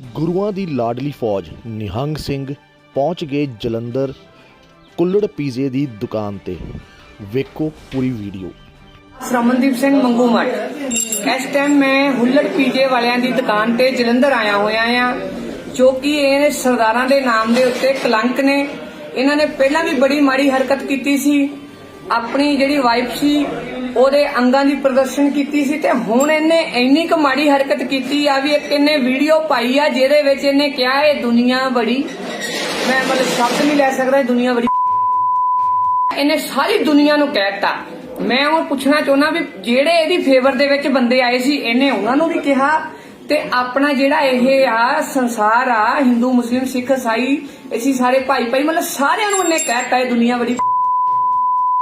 ਗੁਰੂਆਂ ਦੀ ਲਾਡਲੀ ਫੌਜ ਨਿਹੰਗ ਸਿੰਘ ਪਹੁੰਚ ਗਏ ਜਲੰਧਰ ਕੁੱਲੜ ਪੀਜ਼ੇ ਦੀ ਦੁਕਾਨ ਤੇ। ਵੇਖੋ ਪੂਰੀ ਵੀਡੀਓ। ਰਮਨਦੀਪ ਸਿੰਘ ਮੰਗੂ ਮੱਠ ਇਸ ਟਾਈਮ ਮੈਂ ਹੁੱਲੜ ਪੀਜੇ ਵਾਲਿਆਂ ਦੀ ਦੁਕਾਨ ਤੇ ਜਲੰਧਰ ਆਇਆ ਹੋਇਆ ਆ ਜੋ ਕਿ ਇਹ ਸਰਦਾਰਾਂ ਦੇ ਨਾਮ ਦੇ ਉੱਤੇ ਕਲੰਕ ਨੇ। ਇਹਨਾਂ ਨੇ ਪਹਿਲਾਂ ਵੀ ਬੜੀ ਮਾੜੀ ਹਰਕਤ ਕੀਤੀ ਸੀ। ਆਪਣੀ ਜਿਹੜੀ ਵਾਈਫ ਸੀ ਉਹਦੇ ਅੰਗਾਂ ਦੀ ਪ੍ਰਦਰਸ਼ਨ ਕੀਤੀ ਸੀ ਤੇ ਹੁਣ ਇਹਨੇ ਇੰਨੀ ਕੁ ਮਾੜੀ ਹਰਕਤ ਕੀਤੀ ਆ ਵੀ ਇੱਕ ਇਹਨੇ ਵੀਡੀਓ ਪਾਈ ਆ ਜਿਹਦੇ ਵਿੱਚ ਇਹਨੇ ਕਿਹਾ ਇਹ ਦੁਨੀਆ ਬੜੀ, ਮੈਂ ਮਤਲਬ ਸ਼ਬਦ ਨਹੀਂ ਲੈ ਸਕਦਾ, ਇਹ ਦੁਨੀਆ ਬੜੀ ਇਹਨੇ ਸਾਰੀ ਦੁਨੀਆ ਨੂੰ ਕਹਿਤਾ। ਮੈਂ ਉਹ ਪੁੱਛਣਾ ਚਾਹੁੰਦਾ ਵੀ ਜਿਹੜੇ ਇਹਦੀ ਫੇਵਰ ਦੇ ਵਿੱਚ ਬੰਦੇ ਆਏ ਸੀ, ਇਹਨੇ ਉਹਨਾਂ ਨੂੰ ਵੀ ਕਿਹਾ? ਤੇ ਆਪਣਾ ਜਿਹੜਾ ਇਹ ਆ ਸੰਸਾਰ ਆ, ਹਿੰਦੂ, ਮੁਸਲਿਮ, ਸਿੱਖ, ਇਸਾਈ, ਅਸੀਂ ਸਾਰੇ ਭਾਈ ਭਾਈ ਮਤਲਬ ਸਾਰਿਆਂ ਨੂੰ ਉਹਨੇ ਕਹਿਤਾ, ਇਹ ਦੁਨੀਆ ਬੜੀ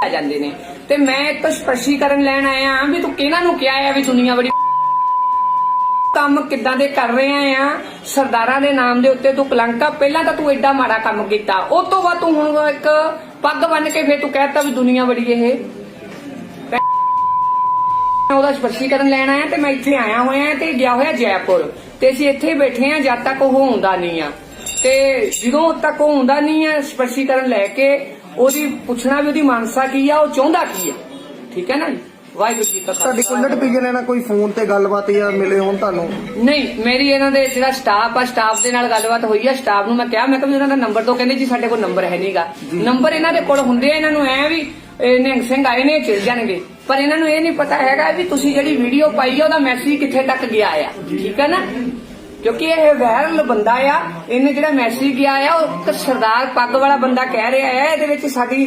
ਆ ਜਾਂਦੇ ਨੇ। ਤੇ ਮੈਂ ਇੱਕ ਸਪਸ਼ਟੀਕਰਨ ਲੈਣ ਆਇਆ ਹਾਂ ਵੀ ਤੂੰ ਕਿਹਨਾਂ ਨੂੰ ਕਿਹਾ ਆ ਵੀ ਦੁਨੀਆ ਬੜੀ ਕੰਮ ਕਿੱਦਾਂ ਦੇ ਕਰ ਰਹੇ ਆ ਸਰਦਾਰਾਂ ਦੇ ਨਾਮ ਦੇ ਉੱਤੇ ਤੂੰ ਕਲੰਕਾ? ਪਹਿਲਾਂ ਤਾਂ ਤੂੰ ਐਡਾ ਮਾੜਾ ਕੰਮ ਕੀਤਾ। ਉਸ ਤੋਂ ਬਾਅਦ ਤੂੰ ਹੁਣ ਇੱਕ ਪੱਗ ਬੰਨ ਕੇ ਫੇਰ ਤੂੰ ਕਹਿਤਾ ਵੀ ਦੁਨੀਆ ਬੜੀ ਇਹ। ਉਹਦਾ ਸਪਸ਼ਟੀਕਰਨ ਲੈਣ ਆਇਆ ਤੇ ਮੈਂ ਇੱਥੇ ਆਇਆ ਹੋਇਆ ਤੇ ਗਿਆ ਹੋਇਆ ਜੈਪੁਰ। ਤੇ ਅਸੀਂ ਇੱਥੇ ਬੈਠੇ ਆ, ਜਦ ਤੱਕ ਉਹ ਹੁੰਦਾ ਨਹੀਂ ਆ। ਤੇ ਜਦੋਂ ਤੱਕ ਉਹ ਹੁੰਦਾ ਨਹੀਂ ਆ ਸਪਸ਼ਟੀਕਰਨ ਲੈ ਕੇ ਉਹਦੀ ਪੁੱਛਣਾ ਵੀ ਉਹਦੀ ਮਾਨਸਾ ਕੀ ਆ ਉਹ ਚਾਹੁੰਦਾ ਕੀ ਆ? ਠੀਕ ਹੈ ਨਾ ਜੀ? ਵਾਹਿਗੁਰੂ ਜੀ ਕਾ ਤੁਹਾਡੀ ਖਾਲਸਾ ਕੁੱਲਟ ਪੀਜੇ ਨੇ ਨਾ ਕੋਈ ਫੋਨ ਤੇ ਗੱਲਬਾਤ ਜਾਂ ਮਿਲੇ ਹੋਣ ਤੁਹਾਨੂੰ? ਨਹੀਂ ਮੇਰੀ ਇਹਨਾਂ ਦੇ ਜਿਹੜਾ ਸਟਾਫ ਆ ਸਟਾਫ ਦੇ ਨਾਲ ਗੱਲਬਾਤ ਹੋਈ ਆ ਸਟਾਫ ਨੂੰ ਮੈਂ ਕਿਹਾ ਮੈਂ ਕਿਹਾ ਵੀ ਉਹਨਾਂ ਦਾ ਨੰਬਰ ਤੋਂ ਕਹਿੰਦੇ ਜੀ ਸਾਡੇ ਕੋਲ ਨੰਬਰ ਹੈ ਨਹੀਂਗਾ। ਨੰਬਰ ਇਹਨਾਂ ਦੇ ਕੋਲ ਹੁੰਦੇ ਆ ਇਹਨਾਂ ਨੂੰ ਐ ਵੀ ਇਹ ਨਿਹੰਗ ਸਿੰਘ ਆਏ ਨੇ ਚਲ ਜਾਣਗੇ। ਪਰ ਇਹਨਾਂ ਨੂੰ ਇਹ ਨਹੀਂ ਪਤਾ ਹੈਗਾ ਵੀ ਤੁਸੀਂ ਜਿਹੜੀ ਵੀਡੀਓ ਪਾਈ ਆ ਉਹਦਾ ਮੈਸੇਜ ਕਿੱਥੇ ਤੱਕ ਗਿਆ ਆ। ਠੀਕ ਹੈ ਨਾ? ਕਿਉਂਕਿ ਇਹ ਵਾਇਰਲ ਬੰਦਾ ਆ ਇਹਨੇ ਜਿਹੜਾ ਮੈਸੇਜ ਗਿਆ ਆ ਉਹ ਇੱਕ ਸਰਦਾਰ ਪੱਗ ਵਾਲਾ ਬੰਦਾ ਕਹਿ ਰਿਹਾ ਹੈ ਇਹਦੇ ਵਿੱਚ ਸਾਡੀ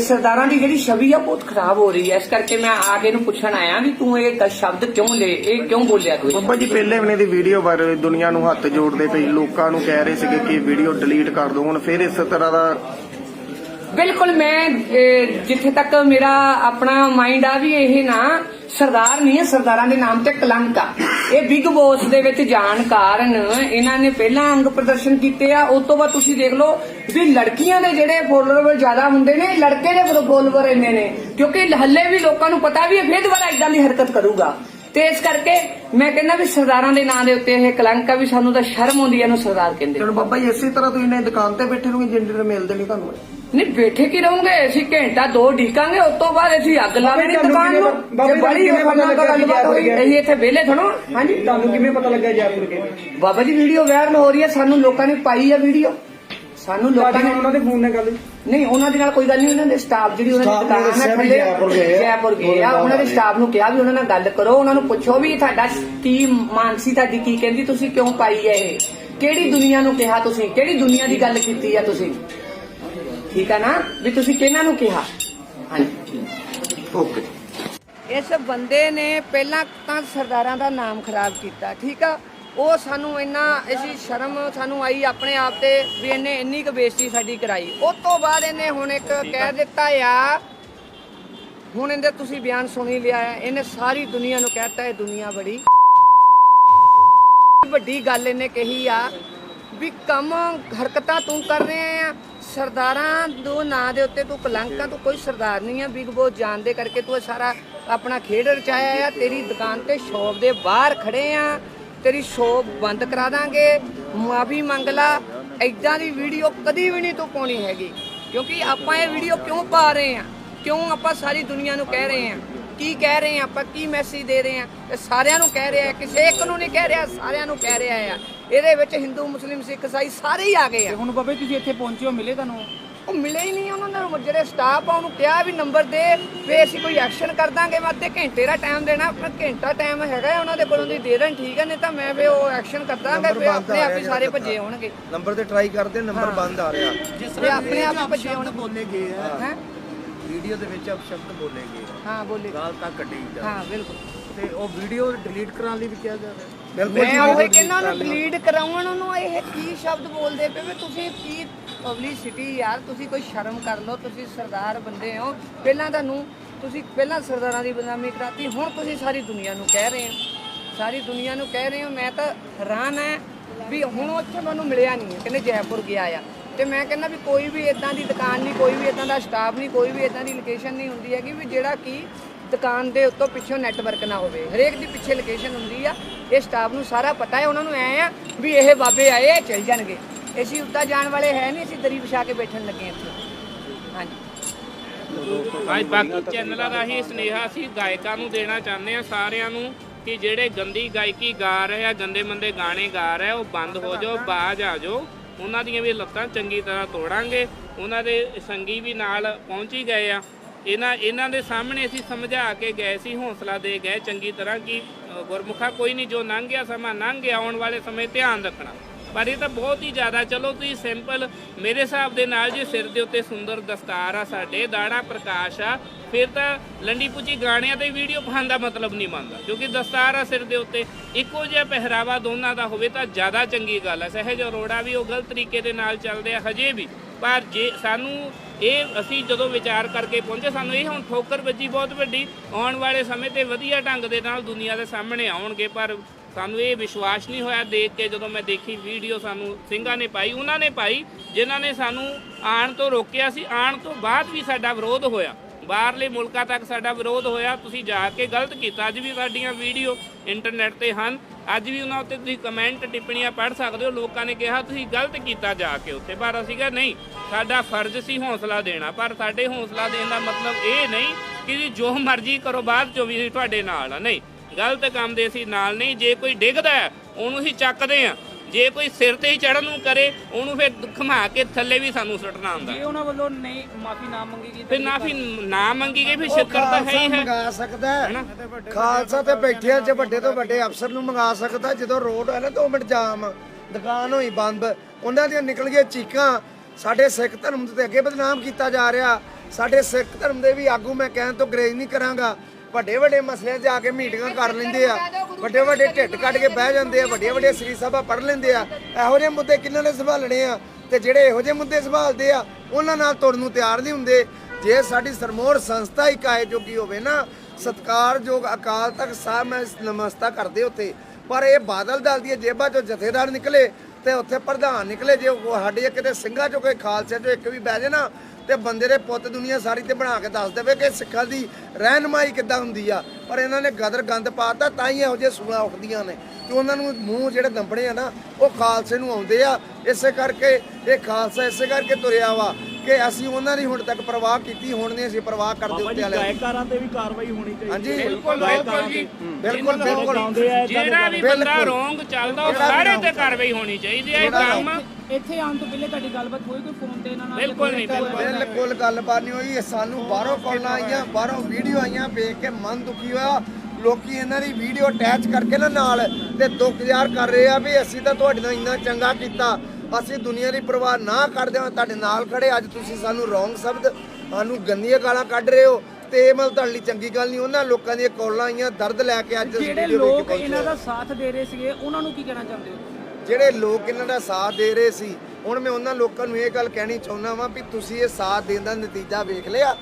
ਸਰਦਾਰਾਂ ਦੀ ਜਿਹੜੀ ਛਵੀ ਆ ਬਹੁਤ ਖਰਾਬ ਹੋ ਰਹੀ ਹੈ ਇਸ ਕਰਕੇ ਮੈਂ ਆ ਕੇ ਇਹਨੂੰ ਪੁੱਛਣ ਆਇਆ ਵੀ ਤੂੰ ਇਹ ਗ- ਸ਼ਬਦ ਕਿਉਂ ਲੈ ਇਹ ਕਿਉਂ ਬੋਲਿਆ ਤੂੰ? ਬੱਬਾ ਜੀ ਪਹਿਲੇ ਵੀ ਦੀ ਵੀਡੀਓ ਬਾਰੇ ਦੁਨੀਆ ਨੂੰ ਹੱਥ ਜੋੜਦੇ ਪਈ ਲੋਕਾਂ ਨੂੰ ਕਹਿ ਰਹੇ ਸੀਗੇ ਕਿ ਵੀਡੀਓ ਡਿਲੀਟ ਕਰ ਦਿਓ ਹੁਣ ਫਿਰ ਇਸ ਤਰ੍ਹਾਂ ਦਾ ਬਿਲਕੁਲ ਮੈਂ ਅਹ, ਜਿੱਥੇ ਤੱਕ ਮੇਰਾ ਆਪਣਾ ਮਾਈਂਡ ਆ ਵੀ ਇਹ ਨਾ ਸਰਦਾਰ ਨਹੀਂ ਹੈ ਸਰਦਾਰਾਂ ਦੇ ਨਾਮ ਤੇ ਕਲੰਕ ਆ। ਇਹ ਬਿਗ ਬੋਸ ਦੇ ਵਿੱਚ ਜਾਣ ਕਾਰਨ ਇਹਨਾਂ ਨੇ ਪਹਿਲਾਂ ਅੰਗ ਪ੍ਰਦਰਸ਼ਨ ਕੀਤੇ ਆ ਉਸ ਤੋਂ ਬਾਅਦ ਤੁਸੀਂ ਦੇਖ ਲਓ ਵੀ ਲੜਕੀਆਂ ਦੇ ਜਿਹੜੇ ਫੋਲੋਅਰ ਜ਼ਿਆਦਾ ਹੁੰਦੇ ਨੇ, ਲੜਕੇ ਦੇ ਫੋਲੋਅਰ ਇੰਨੇ ਨੇ, ਕਿਉਂਕਿ ਹੱਲੇ ਵੀ ਲੋਕਾਂ ਨੂੰ ਪਤਾ ਵੀ ਇਹ ਫੇਰ ਦੁਬਾਰਾ ਇਦਾਂ ਦੀ ਹਰਕਤ ਕਰੂਗਾ। ਤੇ ਇਸ ਕਰਕੇ ਮੈਂ ਕਹਿੰਦਾ ਵੀ ਸਰਦਾਰਾਂ ਦੇ ਨਾਂ ਦੇ ਉੱਤੇ ਇਹ ਕਲੰਕ ਆ ਵੀ ਸਾਨੂੰ ਤਾਂ ਸ਼ਰਮ ਆਉਂਦੀ ਹੈ ਇਹਨੂੰ ਸਰਦਾਰ ਕਹਿੰਦੇ। ਚਲੋ ਬੱਬਾ ਜੀ, ਇਸੇ ਤਰ੍ਹਾਂ ਤੁਸੀਂ ਨੇ ਦੁਕਾਨ ਤੇ ਬੈਠੇ ਰਹੋਗੇ, ਜਿੰਨੇ ਮਿਲਦੇ ਨਹੀਂ ਤੁਹਾਨੂੰ। ਨਹੀਂ ਬੈਠੇ ਕੀ ਰਹੋਗੇ? ਅਸੀਂ ਘੰਟਾ ਦੋ ਢੀਕਾਂਗੇ ਉਸ ਤੋਂ ਬਾਅਦ ਅਸੀਂ ਅੱਗ ਲਾ ਦੇਣੀ ਦੁਕਾਨ ਨੂੰ। ਬਾਬਾ ਜੇ ਬੜੀ ਕਿਵੇਂ ਪਤਾ ਲੱਗਾ ਕਿ ਗੱਲਬਾਤ ਹੋਈ ਅਸੀਂ ਇੱਥੇ ਵਿਹਲੇ ਥਣੋ ਹਾਂਜੀ ਤੁਹਾਨੂੰ ਕਿਵੇਂ ਪਤਾ ਲੱਗਿਆ ਜੈਪੁਰ ਕੇ? ਬਾਬਾ ਜੀ ਵੀਡੀਓ ਵਾਇਰਲ ਹੋ ਰਹੀ ਹੈ ਸਾਨੂੰ ਲੋਕਾਂ ਨੇ ਪਾਈ ਹੈ ਵੀਡੀਓ। ਸਾਨੂੰ ਲੋਕਾਂ ਨੇ ਉਹਨਾਂ ਦੇ ਫੋਨ ਨਾਲ ਗੱਲ? ਨਹੀਂ ਉਹਨਾਂ ਦੇ ਨਾਲ ਕੋਈ ਗੱਲ ਨਹੀਂ ਉਹਨਾਂ ਦੇ ਸਟਾਫ ਜਿਹੜੀ ਉਹਨਾਂ ਦੀ ਦੁਕਾਨ ਹੈ ਥੱਲੇ ਜੈਪੁਰ ਗਏ ਆ। ਜੈਪੁਰ ਗਏ ਆ। ਉਹਨਾਂ ਦੇ ਸਟਾਫ ਨੂੰ ਕਿਹਾ ਵੀ ਉਹਨਾਂ ਨਾਲ ਗੱਲ ਕਰੋ ਉਹਨਾਂ ਨੂੰ ਪੁੱਛੋ ਵੀ ਤੁਹਾਡਾ ਕੀ ਮਾਨਸੀ ਤੁਹਾਡੀ ਕੀ ਕਹਿੰਦੀ ਤੁਸੀਂ ਕਿਉਂ ਪਾਈ ਹੈ ਇਹ? ਕਿਹੜੀ ਦੁਨੀਆ ਨੂੰ ਕਿਹਾ ਤੁਸੀਂ? ਕਿਹੜੀ ਦੁਨੀਆ ਦੀ ਗੱਲ ਕੀਤੀ ਹੈ ਤੁਸੀਂ? ਠੀਕ ਹੈ ਨਾ? ਵੀ ਤੁਸੀਂ ਕਿਹਨਾਂ ਨੂੰ ਕਿਹਾ? ਹਾਂਜੀ। ਓਕੇ। ਇਸ ਬੰਦੇ ਨੇ ਪਹਿਲਾਂ ਤਾਂ ਸਰਦਾਰਾਂ ਦਾ ਨਾਮ ਖਰਾਬ ਕੀਤਾ ਠੀਕ ਆ? ਉਹ ਸਾਨੂੰ ਇੰਨਾ ਅਸੀਂ ਸ਼ਰਮ ਸਾਨੂੰ ਆਈ ਆਪਣੇ ਆਪ ਤੇ ਵੀ ਇਹਨੇ ਇੰਨੀ ਕੁ ਬੇਇੱਜ਼ਤੀ ਸਾਡੀ ਕਰਾਈ। ਉਸ ਤੋਂ ਬਾਅਦ ਇਹਨੇ ਹੁਣ ਇੱਕ ਕਹਿ ਦਿੱਤਾ ਆ ਹੁਣ ਇਹਦੇ ਤੁਸੀਂ ਬਿਆਨ ਸੁਣੀ ਲਿਆ ਹੈ ਇਹਨੇ ਸਾਰੀ ਦੁਨੀਆ ਨੂੰ ਕਹਿਤਾ ਇਹ ਦੁਨੀਆ ਬੜੀ ਵੱਡੀ ਗੱਲ ਇਹਨੇ ਕਹੀ ਆ ਵੀ ਕੰਮ ਹਰਕਤਾਂ ਤੂੰ ਕਰ ਰਿਹਾ ਆ ਸਰਦਾਰਾਂ ਦੋ ਨਾਂ ਦੇ ਉੱਤੇ ਤੂੰ ਕਲੰਕਾਂ, ਤੂੰ ਕੋਈ ਸਰਦਾਰ ਨਹੀਂ ਆ। ਬਿਗ ਬੋਸ ਜਾਣ ਦੇ ਕਰਕੇ ਤੂੰ ਇਹ ਸਾਰਾ ਆਪਣਾ ਖੇਡ ਰਚਾਇਆ ਆ। ਤੇਰੀ ਦੁਕਾਨ ਤੇ ਸ਼ੋਪ ਦੇ ਬਾਹਰ ਖੜੇ ਆ। ਤੇਰੀ ਸ਼ੋਪ ਬੰਦ ਕਰਾ ਦਾਂਗੇ। ਮਾਫੀ ਮੰਗ ਲਾ। ਐਦਾਂ ਦੀ ਵੀਡੀਓ ਕਦੀ ਵੀ ਨਹੀਂ ਤੂੰ ਪਾਉਣੀ ਹੈਗੀ। ਕਿਉਂਕਿ ਆਪਾਂ ਇਹ ਵੀਡੀਓ ਕਿਉਂ ਪਾ ਰਹੇ ਆ? ਕਿਉਂ ਆਪਾਂ ਸਾਰੀ ਦੁਨੀਆ ਨੂੰ ਕਹਿ ਰਹੇ ਆ? ਕੀ ਕਹਿ ਰਹੇ ਆ ਆਪਾਂ ਕੀ ਮੈਸੇਜ ਦੇ ਰਹੇ ਆ ਇਹ ਸਾਰਿਆਂ ਨੂੰ ਕਹਿ ਰਿਹਾ ਕਿਸੇ ਇੱਕ ਨੂੰ ਨਹੀਂ ਕਹਿ ਰਿਹਾ ਸਾਰਿਆਂ ਨੂੰ ਕਹਿ ਰਿਹਾ ਆ ਇਹਦੇ ਵਿੱਚ ਹਿੰਦੂ ਮੁਸਲਿਮ ਸਿੱਖ ਇਸਾਈ ਸਾਰੇ ਹੀ ਆ ਗਏ ਆ। ਹੁਣ ਬਾਬੇ ਤੁਸੀਂ ਇੱਥੇ ਪਹੁੰਚੇ ਹੋ ਮਿਲੇ ਤੁਹਾਨੂੰ? ਉਹ ਮਿਲੇ ਹੀ ਨਹੀਂ ਉਹਨਾਂ ਨੂੰ ਜਿਹੜੇ ਸਟਾਫ ਆ ਉਹਨੂੰ ਕਿਹਾ ਵੀ ਨੰਬਰ ਦੇ ਵੀ ਅਸੀਂ ਕੋਈ ਐਕਸ਼ਨ ਕਰ ਦਾਂਗੇ ਮੈਂ ਅੱਧੇ ਘੰਟੇ ਦਾ ਟਾਈਮ ਦੇਣਾ ਆਪਣਾ ਘੰਟਾ ਟਾਈਮ ਹੈਗਾ ਹੈ, ਉਹਨਾਂ ਦੇ ਕੋਲੋਂ ਦੀ ਦੇ ਦੇਣ ਠੀਕ ਹੈ ਨਹੀਂ ਤਾਂ ਮੈਂ ਵੀ ਉਹ ਐਕਸ਼ਨ ਕਰ ਦਾਂਗਾ ਵੀ ਆਪਣੇ ਆਪ ਹੀ ਸਾਰੇ ਭੱਜੇ ਹੋਣਗੇ। ਨੰਬਰ ਤੇ ਟਰਾਈ ਕਰਦੇ ਨੰਬਰ ਬੰਦ ਆ ਰਿਹਾ। ਤੇ ਆਪਣੇ ਆਪ ਹੀ ਭੱਜੇ ਹੋਣਗੇ। ਬੋਲੇ ਗਏ ਆ ਹੈ। ਵੀਡੀਓ ਦੇ ਵਿੱਚ ਅਪ ਸ਼ਬਦ ਬੋਲੇ ਗਏ ਹਾਂ ਬੋਲੇ। ਗਾਲ ਤੱਕ ਕੱਢੀ ਜਾ ਹਾਂ ਬਿਲਕੁਲ। ਤੇ ਉਹ ਵੀਡੀਓ ਡਿਲੀਟ ਕਰਾਉਣ ਲਈ ਵੀ ਕਿਹਾ ਜਾ ਰਿਹਾ? ਮੈਂ ਉਹ ਕਹਿੰਦਾ ਉਹਨੂੰ ਡਿਲੀਟ ਕਰਾਉਣ ਉਹਨੂੰ ਇਹ ਕੀ ਸ਼ਬਦ ਬੋਲਦੇ ਪਏ ਵੀ? ਤੁਸੀਂ ਕੀ ਪਬਲਿਸਿਟੀ ਯਾਰ ਤੁਸੀਂ ਕੋਈ ਸ਼ਰਮ ਕਰ ਲਓ ਤੁਸੀਂ ਸਰਦਾਰ ਬੰਦੇ ਹੋ। ਪਹਿਲਾਂ ਤੁਹਾਨੂੰ ਤੁਸੀਂ ਪਹਿਲਾਂ ਸਰਦਾਰਾਂ ਦੀ ਬਦਨਾਮੀ ਕਰਾਤੀ ਹੁਣ ਤੁਸੀਂ ਸਾਰੀ ਦੁਨੀਆ ਨੂੰ ਕਹਿ ਰਹੇ ਹੋ। ਸਾਰੀ ਦੁਨੀਆ ਨੂੰ ਕਹਿ ਰਹੇ ਹੋ ਮੈਂ ਤਾਂ ਹੈਰਾਨ ਹੈ ਵੀ ਹੁਣ ਉੱਥੇ ਮੈਨੂੰ ਮਿਲਿਆ ਨਹੀਂ ਕਹਿੰਦੇ ਜੈਪੁਰ ਗਿਆ ਆ। ਤੇ ਮੈਂ ਕਹਿੰਦਾ ਵੀ ਕੋਈ ਵੀ ਇਦਾਂ ਦੀ ਦੁਕਾਨ ਨਹੀਂ, ਕੋਈ ਵੀ ਇਦਾਂ ਦਾ ਸਟਾਫ ਨਹੀਂ, ਕੋਈ ਵੀ ਇਦਾਂ ਦੀ ਲੋਕੇਸ਼ਨ ਨਹੀਂ ਹੁੰਦੀ ਹੈਗੀ ਵੀ ਜਿਹੜਾ ਕਿ ਦੁਕਾਨ ਦੇ ਉੱਤੋਂ ਪਿੱਛੋਂ ਨੈਟਵਰਕ ਨਾ ਹੋਵੇ। ਹਰੇਕ ਦੀ ਪਿੱਛੇ ਲੋਕੇਸ਼ਨ ਹੁੰਦੀ ਆ, ਇਹ ਸਟਾਫ ਨੂੰ ਸਾਰਾ ਪਤਾ ਹੈ, ਉਹਨਾਂ ਨੂੰ ਐ ਆ ਵੀ ਇਹ ਬਾਬੇ ਆਏ ਆ ਚੱਲ ਜਾਣਗੇ। ਅਸੀਂ ਉੱਦਾਂ ਜਾਣ ਵਾਲੇ ਹੈ ਨਹੀਂ, ਅਸੀਂ ਦਰੀ ਵਿਛਾ ਕੇ ਬੈਠਣ ਲੱਗੇ ਇੱਥੇ। ਹਾਂਜੀ। ਅੱਜ ਬਾਕੀ ਚੈਨਲਾਂ ਰਾਹੀਂ ਸੁਨੇਹਾ ਅਸੀਂ ਗਾਇਕਾਂ ਨੂੰ ਦੇਣਾ ਚਾਹੁੰਦੇ ਆ ਸਾਰਿਆਂ ਨੂੰ ਕਿ ਜਿਹੜੇ ਗੰਦੀ ਗਾਇਕੀ ਗਾ ਰਹੇ ਆ, ਗੰਦੇ ਮੰਦੇ ਗਾਣੇ ਗਾ ਰਹੇ ਉਹ ਬੰਦ ਹੋ ਜਾਓ, ਬਾਜ ਆ ਜਾਓ। ਉਹਨਾਂ ਦੀਆਂ ਵੀ ਲੱਤਾਂ ਚੰਗੀ ਤਰ੍ਹਾਂ ਤੋੜਾਂਗੇ। ਉਹਨਾਂ ਦੇ ਸੰਗੀ ਵੀ ਨਾਲ ਪਹੁੰਚੀ ਗਏ ਆ। ਇਹਨਾਂ ਇਹਨਾਂ ਦੇ ਸਾਹਮਣੇ ਅਸੀਂ ਸਮਝਾ ਕੇ ਗਏ ਸੀ ਹੌਸਲਾ ਦੇ ਗਏ ਚੰਗੀ ਤਰ੍ਹਾਂ ਕਿ ਅ, ਗੁਰਮੁਖਾ ਕੋਈ ਨਹੀਂ ਜੋ ਲੰਘ ਗਿਆ ਸਮਾਂ ਲੰਘ ਗਿਆ ਆਉਣ ਵਾਲੇ ਸਮੇਂ ਧਿਆਨ ਰੱਖਣਾ। ਪਰ ਇਹ ਤਾਂ ਬਹੁਤ ਹੀ ਜ਼ਿਆਦਾ। ਚਲੋ ਤੁਸੀਂ ਸਿੰਪਲ ਮੇਰੇ ਹਿਸਾਬ ਦੇ ਨਾਲ ਜੇ ਸਿਰ ਦੇ ਉੱਤੇ ਸੁੰਦਰ ਦਸਤਾਰ ਆ ਸਾਡੇ, ਦਾੜਾ ਪ੍ਰਕਾਸ਼ ਆ, ਫਿਰ ਤਾਂ ਲੰਡੀ ਪੁੱਜੀ ਗਾਣਿਆਂ ਤੇ ਵੀਡੀਓ ਪਾਉਣ ਦਾ ਮਤਲਬ ਨਹੀਂ ਬਣਦਾ, ਕਿਉਂਕਿ ਦਸਤਾਰ ਆ ਸਿਰ ਦੇ ਉੱਤੇ। ਇੱਕੋ ਜਿਹਾ ਪਹਿਰਾਵਾ ਦੋਨਾਂ ਦਾ ਹੋਵੇ ਤਾਂ ਜ਼ਿਆਦਾ ਚੰਗੀ ਗੱਲ ਹੈ ਸਹਿਜ ਅਰੋੜਾ ਵੀ ਉਹ ਗਲਤ ਤਰੀਕੇ ਦੇ ਨਾਲ ਚੱਲਦੇ ਆ ਹਜੇ ਵੀ। ਪਰ ਜੇ ਸਾਨੂੰ ਇਹ ਅਸੀਂ ਜਦੋਂ ਵਿਚਾਰ ਕਰਕੇ ਪਹੁੰਚੇ, ਸਾਨੂੰ ਇਹ ਹੁਣ ਠੋਕਰ ਵੱਜੀ ਬਹੁਤ ਵੱਡੀ। ਆਉਣ ਵਾਲੇ ਸਮੇਂ ਤੇ ਵਧੀਆ ਢੰਗ ਦੇ ਨਾਲ ਦੁਨੀਆ ਦੇ ਸਾਹਮਣੇ ਆਉਣਗੇ, ਪਰ ਸਾਨੂੰ ਇਹ ਵਿਸ਼ਵਾਸ ਨਹੀਂ ਹੋਇਆ ਦੇਖ ਕੇ ਜਦੋਂ ਮੈਂ ਦੇਖੀ ਵੀਡੀਓ ਸਾਨੂੰ ਸਿੰਘਾਂ ਨੇ ਪਾਈ, ਉਹਨਾਂ ਨੇ ਪਾਈ, ਜਿਨ੍ਹਾਂ ਨੇ ਸਾਨੂੰ ਆਉਣ ਤੋਂ ਰੋਕਿਆ ਸੀ। ਆਉਣ ਤੋਂ ਬਾਅਦ ਵੀ ਸਾਡਾ ਵਿਰੋਧ ਹੋਇਆ। ਬਾਹਰਲੇ ਮੁਲਕਾਂ ਤੱਕ ਸਾਡਾ ਵਿਰੋਧ ਹੋਇਆ। ਤੁਸੀਂ ਜਾ ਕੇ ਗਲਤ ਕੀਤਾ। ਅੱਜ ਵੀ ਸਾਡੀਆਂ ਵੀਡੀਓ ਇੰਟਰਨੈਟ ਤੇ ਹਨ। ਅੱਜ ਵੀ ਉਹਨਾਂ ਉੱਤੇ ਤੁਸੀਂ ਕਮੈਂਟ ਟਿੱਪਣੀਆਂ ਪੜ੍ਹ ਸਕਦੇ ਹੋ। ਲੋਕਾਂ ਨੇ ਕਿਹਾ, ਤੁਸੀਂ ਗਲਤ ਕੀਤਾ ਜਾ ਕੇ ਉੱਥੇ। ਪਰ ਅਸੀਂ ਕਿਹਾ, ਨਹੀਂ, ਸਾਡਾ ਫਰਜ਼ ਸੀ ਹੌਸਲਾ ਦੇਣਾ। ਪਰ ਸਾਡੇ ਹੌਸਲਾ ਦੇਣ ਦਾ ਮਤਲਬ ਇਹ ਨਹੀਂ ਕਿ ਜੋ ਮਰਜ਼ੀ ਕਰੋ, ਬਾਅਦ ਚੋਂ ਵੀ ਤੁਹਾਡੇ ਨਾਲ ਆ। ਨਹੀਂ ਗਲਤ ਕੰਮ ਦੇ ਅਸੀਂ ਨਾਲ ਨਹੀਂ ਜੇ ਕੋਈ ਡਿੱਗਦਾ ਉਹਨੂੰ ਅਸੀਂ ਚੱਕਦੇ ਆ ਜੇ ਕੋਈ ਸਿਰ ਤੇ ਹੀ ਚੜਨ ਨੂੰ ਕਰੇ ਉਹਨੂੰ ਫਿਰ ਘੁਮਾ ਕੇ ਥੱਲੇ ਵੀ ਸਾਨੂੰ ਸੁੱਟਣਾ ਆਉਂਦਾ। ਜੇ ਉਹਨਾਂ ਵੱਲੋਂ ਨਹੀਂ ਮਾਫੀ ਨਾ ਮੰਗੀ ਗਈ ਫਿਰ ਫਿਰ ਨਾ ਮੰਗੀ ਗਈ ਫਿਰ ਛਿੱਤਰ ਤਾਂ ਹੈ ਹੀ ਹੈ। ਮੰਗਾ ਸਕਦਾ? ਖਾਲਸਾ ਤੇ ਬੈਠੇ ਆ ਜੇ ਵੱਡੇ ਤੋਂ ਵੱਡੇ ਅਫਸਰ ਨੂੰ ਮੰਗਾ ਸਕਦਾ ਜਦੋਂ ਰੋਡ ਹੈ ਨਾ 2 ਮਿੰਟ ਜਾਮ ਦੁਕਾਨ ਹੋਈ ਬੰਦ ਉਹਨਾਂ ਦੀਆਂ ਨਿਕਲ ਗਈਆਂ ਚੀਕਾਂ। ਸਾਡੇ ਸਿੱਖ ਧਰਮ ਦੇ ਅੱਗੇ ਬਦਨਾਮ ਕੀਤਾ ਜਾ ਰਿਹਾ। ਸਾਡੇ ਸਿੱਖ ਧਰਮ ਦੇ ਵੀ ਆਗੂ ਮੈਂ ਕਹਿਣ ਤੋਂ ਗਰੇਜ ਨਹੀਂ ਕਰਾਂਗਾ। ਵੱਡੇ ਵੱਡੇ ਮਸਲਿਆਂ 'ਚ ਆ ਕੇ ਮੀਟਿੰਗਾਂ ਕਰ ਲੈਂਦੇ ਆ। ਵੱਡੇ ਵੱਡੇ ਢਿੱਡ ਕੱਢ ਕੇ ਬਹਿ ਜਾਂਦੇ ਆ ਵੱਡੀਆਂ ਵੱਡੀਆਂ ਸ੍ਰੀ ਸਭਾ ਪੜ ਲੈਂਦੇ ਆ। ਇਹੋ ਜਿਹੇ ਮੁੱਦੇ ਕਿੰਨਾਂ ਨੇ ਸੰਭਾਲਣੇ ਆ? ਤੇ ਜਿਹੜੇ ਇਹੋ ਜਿਹੇ ਮੁੱਦੇ ਸੰਭਾਲਦੇ ਆ, ਉਹਨਾਂ ਨਾਲ ਤੁਰਨ ਨੂੰ ਤਿਆਰ ਨਹੀਂ ਹੁੰਦੇ। ਜੇ ਸਾਡੀ ਸਰਮੋਰ ਸੰਸਥਾ ਹੀ ਕਾਇ ਜੋਗੀ ਹੋਵੇ ਨਾ, ਸਤਕਾਰਯੋਗ ਅਕਾਲ ਤਖਤ ਸਾਹਿਬ, ਮੈਂ ਨਮਸਤਾ ਕਰਦੇ ਉੱਥੇ। ਪਰ ਇਹ ਬਾਦਲ ਦਲ ਦੀਆਂ ਜੇਬਾਂ ਚੋਂ ਜਥੇਦਾਰ ਨਿਕਲੇ ਤੇ ਉੱਥੇ ਪ੍ਰਧਾਨ ਨਿਕਲੇ ਜੇ ਉਹ ਸਾਡੇ ਕਿਤੇ ਸਿੰਘਾਂ ਚੋਂ ਕੋਈ ਖਾਲਸੇ ਚੋਂ ਇੱਕ ਵੀ ਬਹਿ ਜੇ ਨਾ, ਤੇ ਬੰਦੇ ਦੇ ਪੁੱਤ ਦੁਨੀਆ ਸਾਰੀ ਤੇ ਬਣਾ ਕੇ ਦੱਸ ਦੇਵੇ ਕਿ ਸਿੱਖਾਂ ਦੀ ਰਹਿਨਮਾਈ ਕਿੱਦਾਂ ਹੁੰਦੀ ਆ। ਪਰ ਇਹਨਾਂ ਨੇ ਗਦਰ ਗੰਦ ਪਾਤਾ ਤਾਂ ਹੀ ਇਹੋ ਜਿਹੇ ਸੂਲਾਂ ਉੱਠਦੀਆਂ ਨੇ। ਕਿ ਉਹਨਾਂ ਨੂੰ ਮੂੰਹ ਜਿਹੜੇ ਦੰਬਣੇ ਆ ਨਾ, ਉਹ ਖਾਲਸੇ ਨੂੰ ਆਉਂਦੇ ਆ। ਇਸੇ ਕਰਕੇ ਇਹ ਖਾਲਸਾ ਇਸੇ ਕਰਕੇ ਤੁਰਿਆ ਵਾ। ਕਿ ਅਸੀਂ ਉਹਨਾਂ ਦੀ ਹੁਣ ਤੱਕ ਪ੍ਰਵਾਹ ਕੀਤੀ ਹੁਣ ਨਹੀਂ ਅਸੀਂ ਪ੍ਰਵਾਹ ਕਰਦੇ ਉੱਤੇ ਵਾਲੇ। ਗਾਇਕਾਰਾਂ ਤੇ ਵੀ ਕਾਰਵਾਈ ਹੋਣੀ ਚਾਹੀਦੀ ਹਾਂਜੀ। ਬਿਲਕੁਲ ਬਿਲਕੁਲ ਜੀ ਬਿਲਕੁਲ। ਬਿਲਕੁਲ ਜਿਹੜਾ ਵੀ ਬੰਦਾ ਰੋਂਗ ਚੱਲਦਾ ਉਹ ਸਾਰੇ ਤੇ ਕਾਰਵਾਈ ਹੋਣੀ ਚਾਹੀਦੀ ਹੈ ਇਹ ਕੰਮ ਇੱਥੇ ਆਉਣ ਤੋਂ ਪਹਿਲੇ ਤੁਹਾਡੀ ਗੱਲਬਾਤ ਹੋਈ ਕੋਈ ਫੋਨ ਤੇ ਇਹਨਾਂ ਨਾਲ ਬਿਲਕੁਲ ਨਹੀਂ ਬਿਲਕੁਲ ਗੱਲਬਾਤ ਨਹੀਂ ਹੋਈ ਸਾਨੂੰ ਬਾਹਰੋਂ ਕਾਲਾਂ ਆਈਆਂ ਬਾਹਰੋਂ ਵੀਡੀਓ ਆਈਆਂ ਵੇਖ ਕੇ ਮਨ ਦੁਖੀ ਹੋਇਆ। ਲੋਕੀ ਇਹਨਾਂ ਦੀ ਵੀਡੀਓ ਅਟੈਚ ਕਰਕੇ ਨਾ ਨਾਲ ਤੇ ਦੁੱਖ ਜ਼ਾਹਰ ਕਰ ਰਹੇ ਆ ਵੀ ਅਸੀਂ ਤਾਂ ਤੁਹਾਡੇ ਨਾਲ ਇੰਨਾ ਚੰਗਾ ਕੀਤਾ। ਅਸੀਂ ਦੁਨੀਆ ਦੀ ਪਰਵਾਹ ਨਾ ਕਰਦੇ ਹਾਂ ਤੁਹਾਡੇ ਨਾਲ ਖੜੇ। ਅੱਜ ਤੁਸੀਂ ਸਾਨੂੰ ਰੋਂਗ ਸ਼ਬਦ ਸਾਨੂੰ ਗੰਦੀਆਂ ਗਾਲਾਂ ਕੱਢ ਰਹੇ ਹੋ। ਤੇ ਇਹ ਮਤਲਬ ਤੁਹਾਡੇ ਲਈ ਚੰਗੀ ਗੱਲ ਨਹੀਂ ਉਹਨਾਂ ਲੋਕਾਂ ਦੀਆਂ ਕਾਲਾਂ ਆਈਆਂ ਦਰਦ ਲੈ ਕੇ ਅੱਜ ਜਿਹੜੇ ਲੋਕ ਇਹਨਾਂ। ਦਾ ਸਾਥ ਦੇ ਰਹੇ ਸੀਗੇ ਉਹਨਾਂ ਨੂੰ ਕੀ ਕਹਿਣਾ ਚਾਹੁੰਦੇ ਹੋ? ਜਿਹੜੇ ਲੋਕ ਇਹਨਾਂ ਦਾ ਸਾਥ ਦੇ ਰਹੇ ਸੀ ਹੁਣ ਮੈਂ ਉਹਨਾਂ ਲੋਕਾਂ ਨੂੰ ਇਹ ਗੱਲ ਕਹਿਣੀ ਚਾਹੁੰਦਾ ਵਾਂ ਵੀ ਤੁਸੀਂ ਇਹ ਸਾਥ ਦੇਣ ਦਾ ਨਤੀਜਾ ਵੇਖ ਲਿਆ।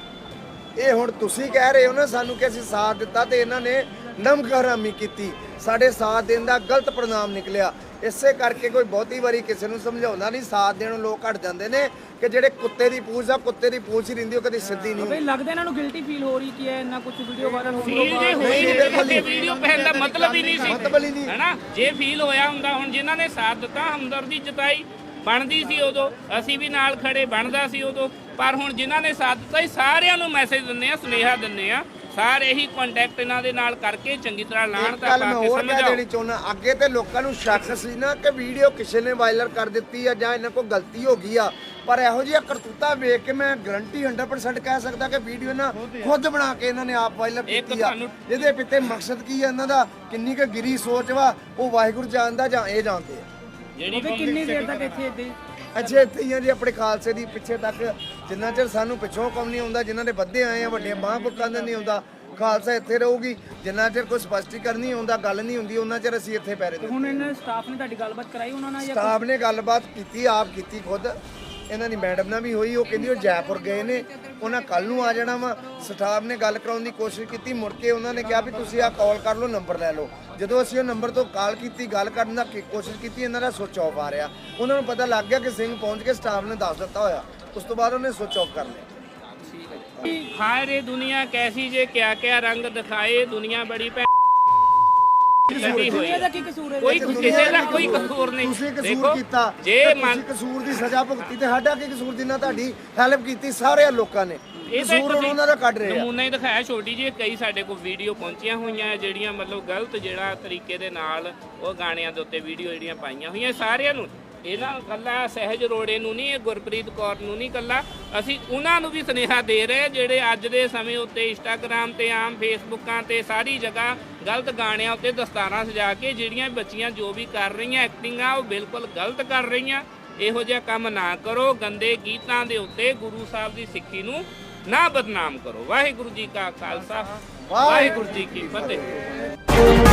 ਇਹ ਹੁਣ ਤੁਸੀਂ ਕਹਿ ਰਹੇ ਹੋ ਨਾ ਸਾਨੂੰ ਕਿ ਅਸੀਂ ਸਾਥ ਦਿੱਤਾ ਤੇ ਇਹਨਾਂ ਨੇ ਨਮਕ ਹਰਾਮੀ ਕੀਤੀ। ਸਾਡੇ ਸਾਥ ਦੇਣ ਦਾ ਗਲਤ ਪ੍ਰਣਾਮ ਨਿਕਲਿਆ। ਇਸੇ ਕਰਕੇ ਕੋਈ ਬਹੁਤੀ ਵਾਰੀ ਕਿਸੇ ਨੂੰ ਸਮਝਾਉਂਦਾ ਨਹੀਂ ਸਾਥ ਦੇਣ ਨੂੰ ਲੋਕ ਹਟ ਜਾਂਦੇ ਨੇ ਕਿ ਜਿਹੜੇ ਕੁੱਤੇ ਦੀ ਪੂਛ ਆ ਕੁੱਤੇ ਦੀ ਪੂਛ ਹੀ ਰਹਿੰਦੀ ਉਹ ਕਦੀ ਸਿੱਧੀ ਨਹੀਂ ਬਈ ਲੱਗਦਾ ਇਹਨਾਂ ਨੂੰ ਗਿਲਟੀ ਫੀਲ ਹੋ ਰਹੀ ਕਿ ਇਹ ਇੰਨਾ ਕੁਝ ਵੀਡੀਓ ਵਾਇਰਲ ਤੋਂ ਫੀਲ ਜੇ ਹੋਈ ਨਹੀਂ, ਨਹੀਂ ਬਿਲਕੁਲ ਤੇ ਵੀਡੀਓ ਪਹਿਨ ਦਾ ਮਤਲਬ ਹੀ ਨਹੀਂ ਸੀ। ਮਤਲਬ ਹੀ ਨਹੀਂ। ਹੈਨਾ? ਜੇ ਫੀਲ ਹੋਇਆ ਹੁੰਦਾ ਹੁਣ ਜਿਨ੍ਹਾਂ ਨੇ ਸਾਥ ਦਿੱਤਾ ਹਮਦਰਦੀ ਜਤਾਈ ਬਣਦੀ ਸੀ ਉਦੋਂ ਅਸੀਂ ਵੀ ਨਾਲ ਖੜੇ ਬਣਦਾ ਸੀ ਉਦੋਂ। ਪਰ ਹੁਣ ਜਿਨ੍ਹਾਂ ਨੇ ਸਾਥ ਦਿੱਤਾ ਸਾਰਿਆਂ ਨੂੰ ਮੈਸੇਜ ਦਿੰਦੇ ਆ ਸੁਨੇਹਾ ਦਿੰਦੇ ਆ ਸਾਰੇ ਇਹੀ ਕੰਟੈਕਟ ਇਹਨਾਂ ਦੇ ਨਾਲ ਕਰਕੇ ਚੰਗੀ ਤਰ੍ਹਾਂ ਲਾਣ ਤਾਂ ਗੱਲ ਪਾ ਮੈਂ ਕੇ ਹੋਰ ਕਹਿ ਦੇਣੀ ਚਾਹੁੰਦਾ ਅੱਗੇ ਤੇ ਲੋਕਾਂ ਨੂੰ ਸ਼ੱਕ ਸੀ ਨਾ ਕਿ ਵੀਡੀਓ ਕਿਸੇ ਨੇ ਵਾਇਰਲ ਕਰ ਦਿੱਤੀ ਆ ਜਾਂ ਇਹਨਾਂ ਕੋਲ ਗਲਤੀ ਹੋ ਗਈ ਆ ਪਰ ਇਹੋ ਜਿਹੀਆਂ ਕਰਤੂਤਾਂ ਵੇਖ ਕੇ ਮੈਂ ਗਰੰਟੀ 100% ਕਹਿ ਸਕਦਾ ਕਿ ਵੀਡੀਓ ਨਾ ਖੁਦ ਬਣਾ ਕੇ ਇਹਨਾਂ ਨੇ ਆਪ ਵਾਇਰਲ ਕੀਤੀ ਆ। ਇਹਦੇ ਪਿੱਛੇ ਮਕਸਦ ਕੀ ਆ ਇਹਨਾਂ ਦਾ? ਕਿੰਨੀ ਕੁ ਗਿਰੀ ਸੋਚ ਵਾ ਉਹ ਵਾਹਿਗੁਰੂ ਜਾਣਦਾ ਜਾਂ ਇਹ ਜਾਣਦੇ ਆ। ਜਿਹੜੀ ਕਿੰਨੀ ਦੇਰ ਤੱਕ ਇੱਥੇ ਹੀ? ਅੱਛੇ ਇੱਥੇ ਹੀ ਆ ਜੀ ਆਪਣੇ ਖਾਲਸੇ ਦੀ ਪਿੱਛੇ ਤੱਕ। ਜਿੰਨਾ ਚਿਰ ਸਾਨੂੰ ਪਿੱਛੋਂ ਕੰਮ ਨਹੀਂ ਆਉਂਦਾ ਜਿਨ੍ਹਾਂ ਦੇ ਵੱਧੇ ਆਏ ਆ ਵੱਡੇ ਮਹਾਂਪੁਰਖਾਂ ਦੇ ਨਹੀਂ ਆਉਂਦਾ ਖਾਲਸਾ ਇੱਥੇ ਰਹੂਗੀ। ਜਿੰਨਾ ਚਿਰ ਕੋਈ ਸਪਸ਼ਟੀਕਰਨ ਨਹੀਂ ਆਉਂਦਾ ਗੱਲ ਨਹੀਂ ਹੁੰਦੀ ਉਹਨਾਂ ਚਿਰ ਅਸੀਂ ਇੱਥੇ ਪੈਰੇ ਤੇ ਹੁਣ ਇਹਨਾਂ ਸਟਾਫ ਨੇ ਤੁਹਾਡੀ ਗੱਲਬਾਤ ਕਰਾਈ ਉਹਨਾਂ ਨਾਲ ਜਾਂ ਸਟਾਫ ਨੇ ਗੱਲਬਾਤ ਕੀਤੀ ਆਪ ਕੀਤੀ ਖੁਦ। ਇਹਨਾਂ ਦੀ ਮੈਡਮ ਨਾਲ ਵੀ ਹੋਈ, ਉਹ ਕਹਿੰਦੀ ਉਹ ਜੈਪੁਰ ਗਏ ਨੇ, ਉਹਨਾਂ ਕੱਲ ਨੂੰ ਆ ਜਾਣਾ ਵਾ। ਸਟਾਫ ਨੇ ਗੱਲ ਕਰਾਉਣ ਦੀ ਕੋਸ਼ਿਸ਼ ਕੀਤੀ, ਮੁੜ ਕੇ ਉਹਨਾਂ ਨੇ ਕਿਹਾ ਵੀ ਤੁਸੀਂ ਆ ਕਾਲ ਕਰ ਲਓ, ਨੰਬਰ ਲੈ ਲਓ। ਜਦੋਂ ਅਸੀਂ ਉਹ ਨੰਬਰ ਤੋਂ ਕਾਲ ਕੀਤੀ, ਗੱਲ ਕਰਨ ਦਾ ਕੋਸ਼ਿਸ਼ ਕੀਤੀ, ਇਹਨਾਂ ਦਾ ਸੁਚ ਆਫ ਆ ਰਿਹਾ। ਉਹਨਾਂ ਨੂੰ ਪਤਾ ਲੱਗ ਗਿਆ ਕਿ ਸਿੰਘ ਪਹੁੰਚ ਕੇ ਸਟਾਫ ਨੇ ਦੱਸ ਦਿੱਤਾ ਹੋਇਆ। ਉਸ ਤੋਂ ਬਾਅਦ ਉਹਨੇ ਸੁਚ ਆਫ ਕਰ ਲਿਆ। ਹਾਏ ਰੇ ਦੁਨੀਆ ਕੈਸੀ ਜੇ ਕਿਆ ਕਿਆ ਰੰਗ ਦਿਖਾਏ, ਦੁਨੀਆ ਬੜੀ ਲੱਗੀ ਹੋਈ ਇਹਦਾ ਹੈ। ਕੀ ਕਸੂਰ ਹੈ? ਕੋਈ ਕਿਸੇ ਦਾ ਕੋਈ ਕਸੂਰ ਨਹੀਂ। ਤੁਸੀਂ ਕਸੂਰ ਦੇਖੋ ਕੀਤਾ ਜੇ ਤੇ ਮੰਨ ਤੁਸੀਂ ਕਸੂਰ ਦੀ ਸਜ਼ਾ ਭੁਗਤੀ ਤੇ ਸਾਡਾ ਕੀ ਕਸੂਰ ਜਿੰਨਾ ਤੁਹਾਡੀ ਹੈਲਪ ਕੀਤੀ ਸਾਰੇ ਲੋਕਾਂ ਨੇ? ਇਹ ਤਾਂ ਕਸੂਰ ਤੁਸੀਂ ਉਹਨਾਂ ਦਾ ਕੱਢ ਰਹੇ ਆ। ਨਮੂਨਾ ਹੀ ਦਿਖਾਇਆ ਛੋਟੀ ਜਿਹੀ ਕਈ ਸਾਡੇ ਕੋਲ ਵੀਡੀਓ ਪਹੁੰਚੀਆਂ ਹੋਈਆਂ ਹੈ ਜਿਹੜੀਆਂ ਮਤਲਬ ਗਲਤ ਜਿਹੜਾ ਤਰੀਕੇ ਦੇ ਨਾਲ ਉਹ ਗਾਣਿਆਂ ਦੇ ਉੱਤੇ ਵੀਡੀਓ ਜਿਹੜੀਆਂ ਪਾਈਆਂ ਹੋਈਆਂ ਸਾਰਿਆਂ ਨੂੰ। ਇਹਨਾਂ ਕੱਲਾ ਸਹਿਜ ਰੋੜੇ ਨੂੰ ਨਹੀਂ ਇਹ ਗੁਰਪ੍ਰੀਤ ਕੌਰ ਨੂੰ ਨਹੀਂ ਕੱਲਾ ਅਸੀਂ ਉਹਨਾਂ ਨੂੰ ਵੀ ਸੁਨੇਹਾ ਦੇ ਰਹੇ ਜਿਹੜੇ ਅੱਜ ਦੇ ਸਮੇਂ ਉੱਤੇ ਇੰਸਟਾਗ੍ਰam ਤੇ ਆਮ ਫੇਸਬੁੱਕਾਂ ਤੇ ਸਾਰੀ ਜਗ੍ਹਾ ਗਲਤ ਗਾਣਿਆਂ ਉੱਤੇ ਦਸਤਾਰਾਂ ਸਜਾ ਕੇ ਜਿਹੜੀਆਂ ਬੱਚੀਆਂ ਜੋ ਵੀ ਕਰ ਰਹੀਆਂ ਐਕਟਿੰਗਾਂ ਉਹ ਬਿਲਕੁਲ ਗਲਤ ਕਰ ਰਹੀਆਂ। ਇਹੋ ਜਿਹਾ ਕੰਮ ਨਾ ਕਰੋ ਗੰਦੇ ਗੀਤਾਂ ਦੇ ਉੱਤੇ ਗੁਰੂ ਸਾਹਿਬ ਦੀ ਸਿੱਖੀ ਨੂੰ ਨਾ ਬਦਨਾਮ ਕਰੋ। ਵਾਹਿਗੁਰੂ ਜੀ ਕਾ ਖਾਲਸਾ ਵਾਹਿਗੁਰੂ ਜੀ ਕੀ ਫਤਿਹ।